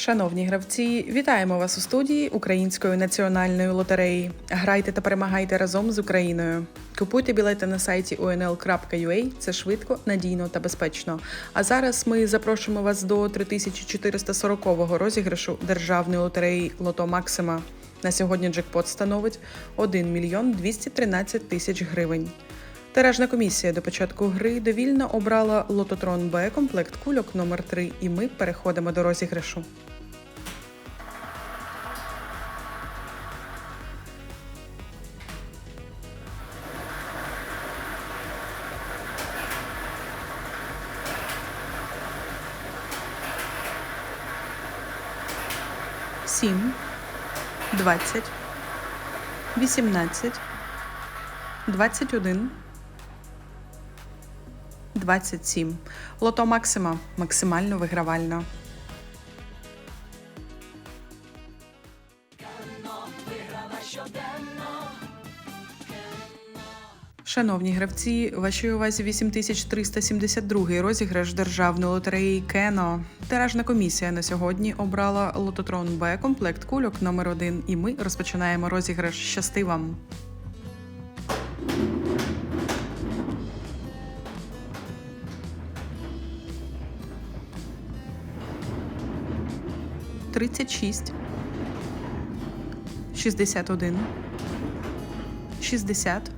Шановні гравці, вітаємо вас у студії Української національної лотереї. Грайте та перемагайте разом з Україною. Купуйте білети на сайті unl.ua. Це швидко, надійно та безпечно. А зараз ми запрошуємо вас до 3440-го розіграшу державної лотереї Лото Максима. На сьогодні джекпот становить 1 мільйон 213 тисяч гривень. Тиражна комісія до початку гри довільно обрала лототрон Б комплект кульок номер 3 і ми переходимо до розіграшу. Сім, двадцять, вісімнадцять, двадцять один. 27. Лото Максима максимально вигравально. Шановні гравці, вашій увазі 8372 розіграш державної лотереї Кено. Тиражна комісія на сьогодні обрала лототрон Б комплект кульок номер 1 і ми розпочинаємо розіграш. Щасти вам! Тридцять шість, шістдесят один, шістдесят,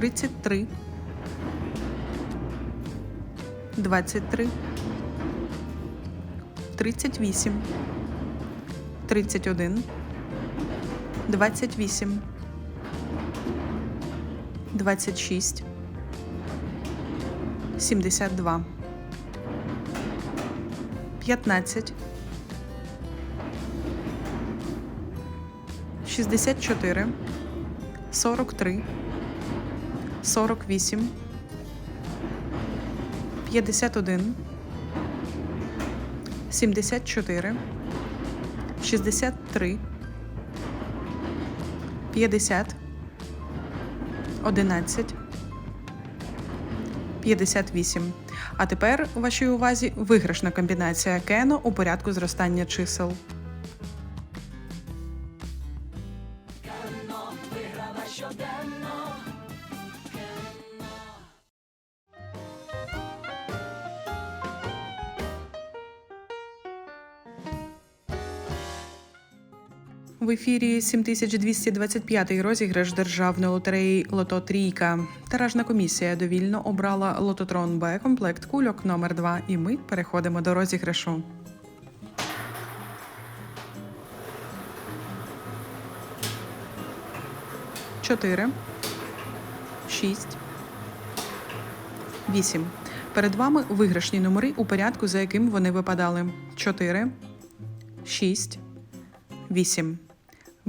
тридцять три, двадцять три, тридцять вісім, тридцять один, двадцять вісім, двадцять шість, сімдесят два. 15, 64, 43, 48, 51, 74, 63, 50, 11, 58. А тепер у вашій увазі виграшна комбінація кено у порядку зростання чисел. В ефірі 7225 розіграш державної лотереї Лото Трійка. Тиражна комісія довільно обрала лототрон Б комплект кульок номер 2 і ми переходимо до розіграшу. Чотири. Шість. Вісім. Перед вами виграшні номери у порядку, за яким вони випадали. Чотири. Шість. 8.